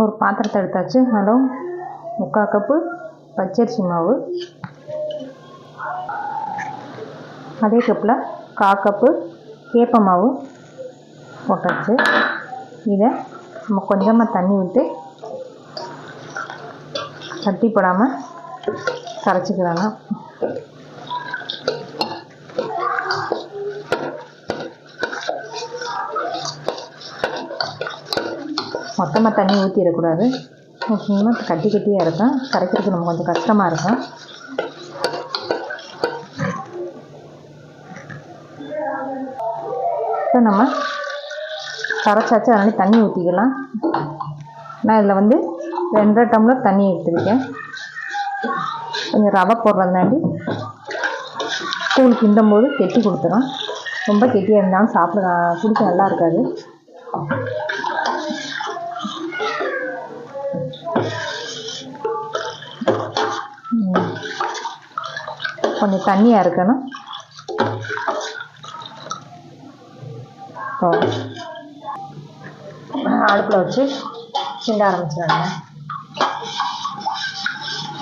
ஒரு பாத்திரத்தை எடுத்தாச்சு. அதில் முக்கால் கப்பு பச்சரிசி மாவு. அதே கப்பில் கா கப்பு கேப்ப மாவு போட்டாச்சு. இதை நம்ம கொஞ்சமாக தண்ணி விட்டு கட்டி போடாமல் கரைச்சிக்கிறாங்க மொத்தமாக தண்ணி ஊற்றிடக்கூடாது ஊற்றினோம்னா கட்டி கட்டியாக இருக்கும். கரைக்கிறதுக்கு நம்ம கொஞ்சம் கஷ்டமாக இருக்கும். இப்போ நம்ம கரைச்சாச்சு அதனால தண்ணி ஊற்றிக்கலாம் நான் இதில் வந்து ரெண்டரை டம்ளர் தண்ணி எடுத்துருக்கேன். கொஞ்சம் ரவை போடுறதுனாண்டி கூழ் கிண்டும் கெட்டி கொடுத்துரும். ரொம்ப கெட்டியாக இருந்தாலும் சாப்பிட குடிக்க நல்லா இருக்காது. கொஞ்சம் தண்ணியாக இருக்கணும். இப்போ அடுப்பில் வச்சு கிண்ட ஆரம்பிச்சிடுங்க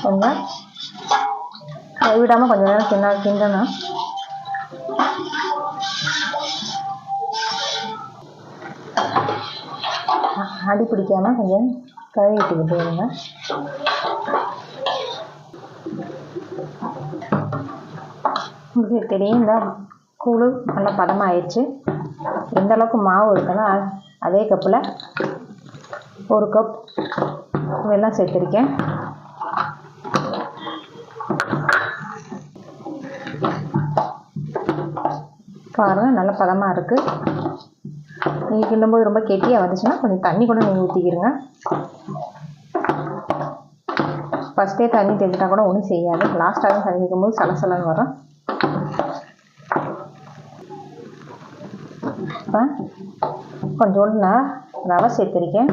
கொஞ்சம் கைவிடாமல் கொஞ்சம் நேரம் கிண்ட கிண்டணும். அடி பிடிக்காம கொஞ்சம் கழுவிட்டுக்கிட்டே இருங்க உங்களுக்கு தெரியும் இந்த கூழ் நல்லா பதமாயிடுச்சு. எந்த அளவுக்கு மாவு இருக்குன்னா அதே கப்பில் ஒரு கப் வெல்லம் சேர்த்துருக்கேன். பாருங்கள் நல்ல பதமாக இருக்குது கிண்டும்போது ரொம்ப கெட்டியாக வந்துச்சுன்னா கொஞ்சம் தண்ணி கூட நீங்கள் ஊற்றிக்கிருங்க ஃபஸ்ட்டே தண்ணி தெரிஞ்சிட்டா கூட ஒன்றும் செய்யாது. லாஸ்ட்டாக தண்ணி வைக்கும்போது சலசலன்னு வரும். இப்போ கொஞ்சோண்டு நான் ரவை சேர்த்துருக்கேன்.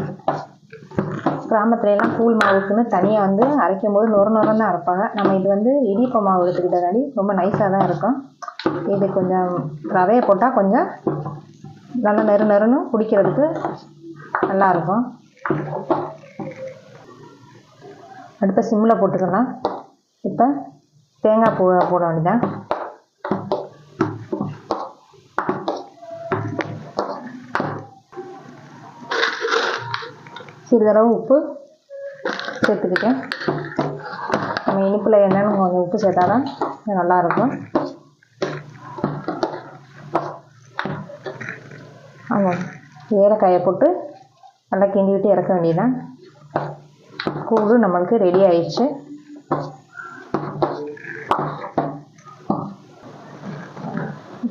கிராமத்துல எல்லாம் கூழ் மாவுக்குன்னு தனியாக வந்து அரைக்கும் போது நொறு நொறுன்னு தான் அரைப்பாங்க. நம்ம இது வந்து இடிப்ப மாவு எடுத்துக்கிட்டதாடி ரொம்ப நைஸாக தான் இருக்கும். இது கொஞ்சம் ரவையை போட்டால் கொஞ்சம் நல்லா நெரு நெருன்னு குடிக்கிறதுக்கு நல்லாயிருக்கும் அடுத்த சிம்மில் போட்டுக்கலாம் இப்போ தேங்காய் பூ போட வேண்டியதான் சிறிதளவு உப்பு சேர்த்துக்கிட்டேன். நம்ம இனிப்பில் என்னென்னு கொஞ்சம் உப்பு சேர்த்தா தான் இருக்கும். நல்லாயிருக்கும் ஆமாம் ஏலக்காயை போட்டு நல்லா கிண்டி விட்டு இறக்க வேண்டியதான் கூழ் நம்மளுக்கு ரெடி ஆயிடுச்சு.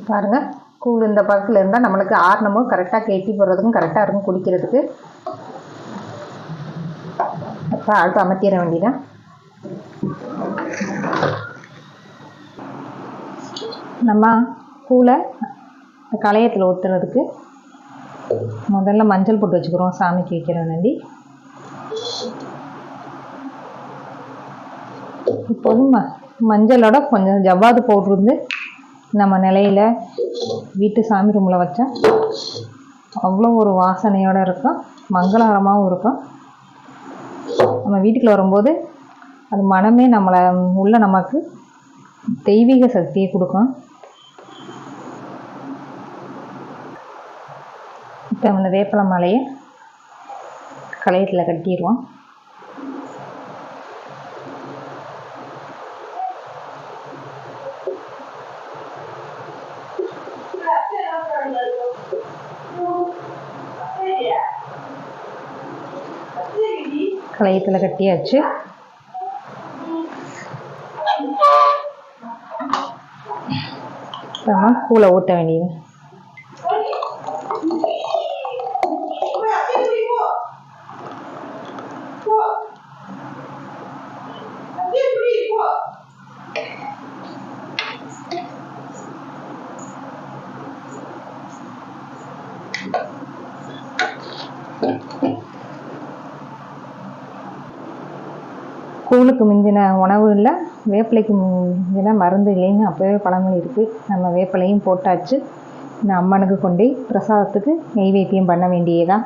பாருங்கள் கூழ் இந்த பக்கத்தில் இருந்தால் நம்மளுக்கு ஆறுனமோ கரெக்டாக கேட்டி போடுறதுக்கும் கரெக்டாக இருக்கும் குடிக்கிறதுக்கு. அப்போ அடுத்து அமர்த்திட வேண்டியதான் நம்ம கூழை களையத்தில் ஊற்றுறதுக்கு முதல்ல மஞ்சள் போட்டு வச்சுக்கிறோம். சாமிக்கு வைக்கிறோம் நண்டி இப்போதும் ம மஞ்சளோட கொஞ்சம் ஜவ்வாது போட்டிருந்து நம்ம நிலையில் வீட்டு சாமி ரூமில் வச்சா அவ்வளோ ஒரு வாசனையோடு இருக்கும். மங்களகரமாகவும் இருக்கும். நம்ம வீட்டுக்குள்ள வரும்போது அது மனமே நம்மளை உள்ள நமக்கு தெய்வீக சக்தியை கொடுக்கும். இப்போ இந்த வேப்பலை மலையை களையத்தில் கட்டிடுவோம். களையத்தில் கட்டியாச்சு. நம்ம கூலை ஊற்ற வேண்டியது. கூழுக்கு மிஞ்சின உணவு இல்லை வேப்பிலைக்கு மிஞ்சின மருந்து இல்லைன்னு அப்போவே பழமொழி இருக்குது நம்ம வேப்பிலையும் போட்டாச்சு. இந்த அம்மனுக்கு கொண்டு போய் பிரசாதத்துக்கு நெய்வேத்தியம் பண்ண வேண்டியதான்